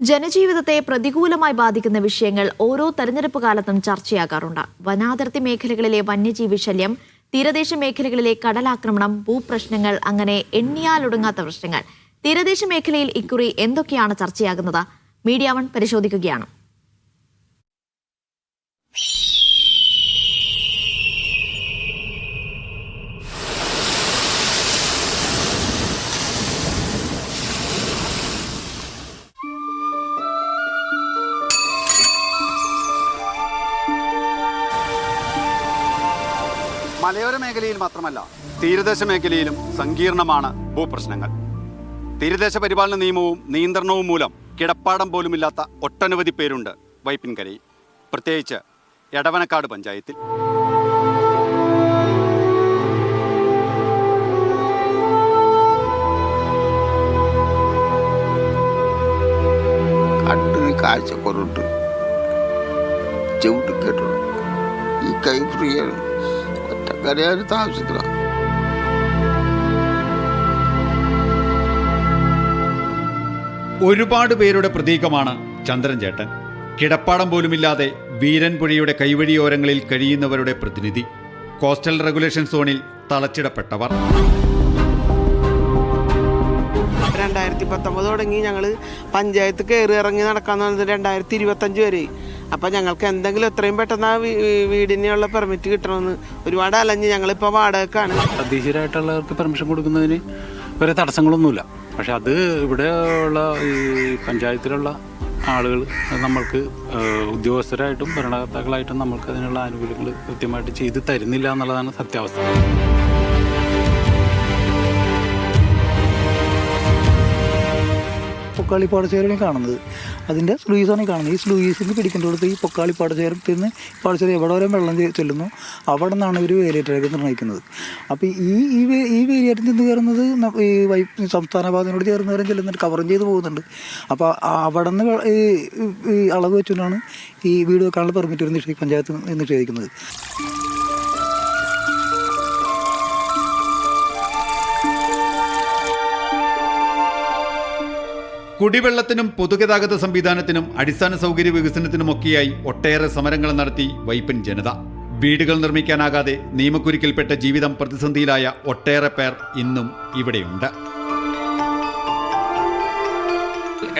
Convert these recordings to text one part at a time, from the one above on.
ജനജീവിതത്തെ പ്രതികൂലമായി ബാധിക്കുന്ന വിഷയങ്ങൾ ഓരോ തെരഞ്ഞെടുപ്പ് കാലത്തും ചർച്ചയാകാറുണ്ട്. വനാതിർത്തി മേഖലകളിലെ വന്യജീവി ശല്യം തീരദേശ മേഖലകളിലെ കടലാക്രമണം ഭൂപ്രശ്നങ്ങൾ അങ്ങനെ എണ്ണിയാലൊടുങ്ങാത്ത പ്രശ്നങ്ങൾ. തീരദേശ മേഖലയിൽ ഇക്കുറി എന്തൊക്കെയാണ് ചർച്ചയാകുന്നത്? മീഡിയ വൺ പരിശോധിക്കുകയാണ്. മലയോര മേഖലയിൽ മാത്രമല്ല തീരദേശ മേഖലയിലും സങ്കീർണമാണ് ഭൂപ്രശ്നങ്ങൾ. തീരദേശ പരിപാലന നിയമവും നിയന്ത്രണവും മൂലം കിടപ്പാടം പോലുമില്ലാത്ത ഒട്ടനവധി പേരുണ്ട് വൈപ്പിൻകരയിൽ. പ്രത്യേകിച്ച് എടവനക്കാട് പഞ്ചായത്തിൽ. കാഴ്ചക്കുറവുണ്ട് ചവിട്ടിക്കേട്ടുണ്ട് കെട്ടണം ഈ കൈ ഒറ്റക്കരയാണ് താമസിക്കണം? ഒരുപാട് പേരുടെ പ്രതീകമാണ് ചന്ദ്രൻ ചേട്ടൻ. കിടപ്പാടം പോലുമില്ലാതെ വീരൻപുഴയുടെ കൈവഴിയോരങ്ങളിൽ കഴിയുന്നവരുടെ പ്രതിനിധി. കോസ്റ്റൽ റെഗുലേഷൻ സോണിൽ തളച്ചിടപ്പെട്ടവർ. രണ്ടായിരത്തി പത്തൊമ്പത് തുടങ്ങി ഞങ്ങൾ പഞ്ചായത്ത് കയറി ഇറങ്ങി നടക്കാന്ന് പറഞ്ഞത് രണ്ടായിരത്തി ഇരുപത്തഞ്ച് വരെ. അപ്പം ഞങ്ങൾക്ക് എന്തെങ്കിലും എത്രയും പെട്ടെന്ന് ആ വീടിനുള്ള പെർമിറ്റ് കിട്ടണമെന്ന് ഒരുപാട് അലഞ്ഞ് ഞങ്ങളിപ്പോൾ വാടകക്കാണ്. തദ്ദേശീയരായിട്ടുള്ളവർക്ക് പെർമിഷൻ കൊടുക്കുന്നതിന് വേറെ തടസ്സങ്ങളൊന്നുമില്ല. പക്ഷെ അത് ഇവിടെ ഉള്ള ഈ പഞ്ചായത്തിലുള്ള ആളുകൾ നമ്മൾക്ക് ഉദ്യോഗസ്ഥരായിട്ടും ഭരണകർത്താക്കളായിട്ടും നമ്മൾക്ക് അതിനുള്ള ആനുകൂല്യങ്ങൾ കൃത്യമായിട്ട് ചെയ്ത് തരുന്നില്ല എന്നുള്ളതാണ് സത്യാവസ്ഥ. പൊക്കാളി ചേരനെ കാണുന്നത്. അതിന്റെ സ്ലൂയിസാണ് കാണുന്നത്. ഈ സ്ലൂയിസിൽ നിന്ന് പിടിക്കേണ്ടടുത്ത് ഈ പൊക്കാളി ചേരത്തിൽ നിന്ന് പാടശേഖരം എവിടെ വരെ വെള്ളം ചെല്ലുന്നു? അവിടെ നിന്നാണ് ഇവർ വേലിയേറ്ററൊക്കെ നിർണയിക്കുന്നത്. അപ്പോൾ ഈ ഈ ഈ വേലിയേറ്റം ചെന്ന് കയറുന്നത് ഈ വൈ സംസ്ഥാന ഭാഗത്തിനോട് ചേർന്ന് ചെല്ലുന്നുണ്ട് കവറും ചെയ്ത് പോകുന്നുണ്ട്. അപ്പോൾ അവിടെ നിന്ന് ഈ അളവ് വെച്ചുകൊണ്ടാണ് ഈ വീട് വെക്കാനുള്ള പെർമിറ്റ് നിഷേ പഞ്ചായത്ത് നിഷേധിക്കുന്നത്. കുടിവെള്ളത്തിനും പൊതുഗതാഗത സംവിധാനത്തിനും അടിസ്ഥാന സൗകര്യ വികസനത്തിനുമൊക്കെയായി ഒട്ടേറെ സമരങ്ങൾ നടത്തി വൈപ്പൻ ജനത. വീടുകൾ നിർമ്മിക്കാനാകാതെ നിയമക്കുരുക്കിൽപ്പെട്ട ജീവിതം പ്രതിസന്ധിയിലായ ഒട്ടേറെ പേർ ഇന്നും ഇവിടെയുണ്ട്.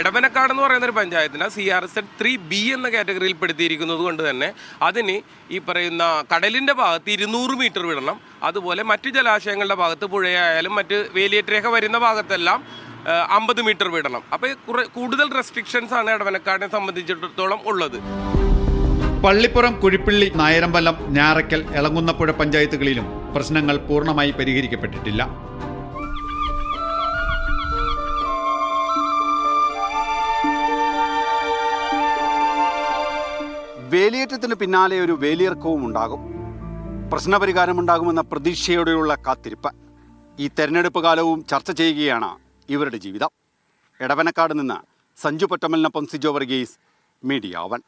എടവനക്കാട് എന്ന് പറയുന്ന ഒരു പഞ്ചായത്തിന് സി ആർ എസ് എഡ് ത്രീ ബി എന്ന കാറ്റഗറിയിൽ പെടുത്തിയിരിക്കുന്നത് കൊണ്ട് തന്നെ അതിന് ഈ പറയുന്ന കടലിന്റെ ഭാഗത്ത് ഇരുന്നൂറ് മീറ്റർ വിടണം. അതുപോലെ മറ്റു ജലാശയങ്ങളുടെ ഭാഗത്ത് പുഴയായാലും മറ്റ് വേലിയേറ്റരേഖ വരുന്ന ഭാഗത്തെല്ലാം അമ്പത് മീറ്റർ വിടണം. അപ്പോൾ കുറെ കൂടുതൽ റെസ്ട്രിക്ഷൻസ് ആണ് ഇടവനക്കാരനെ സംബന്ധിച്ചിടത്തോളം ഉള്ളത്. പള്ളിപ്പുറം കുഴിപ്പിള്ളി നായരമ്പലം ഞാറയ്ക്കൽ എളങ്ങുന്നപ്പുഴ പഞ്ചായത്തുകളിലും പ്രശ്നങ്ങൾ പൂർണമായി പരിഹരിക്കപ്പെട്ടിട്ടില്ല. വേലിയേറ്റത്തിന് പിന്നാലെ ഒരു വേലിയിറക്കവും ഉണ്ടാകും. പ്രശ്നപരിഹാരമുണ്ടാകുമെന്ന പ്രതീക്ഷയോടെയുള്ള കാത്തിരിപ്പ്. ഈ തെരഞ്ഞെടുപ്പ് കാലവും ചർച്ച ചെയ്യുകയാണ് ഇവരുടെ ജീവിതം. എടവനക്കാട് നിന്ന് സഞ്ജു പൊറ്റമലിനൊപ്പം സിജോ വർഗീസ് മീഡിയ വൺ.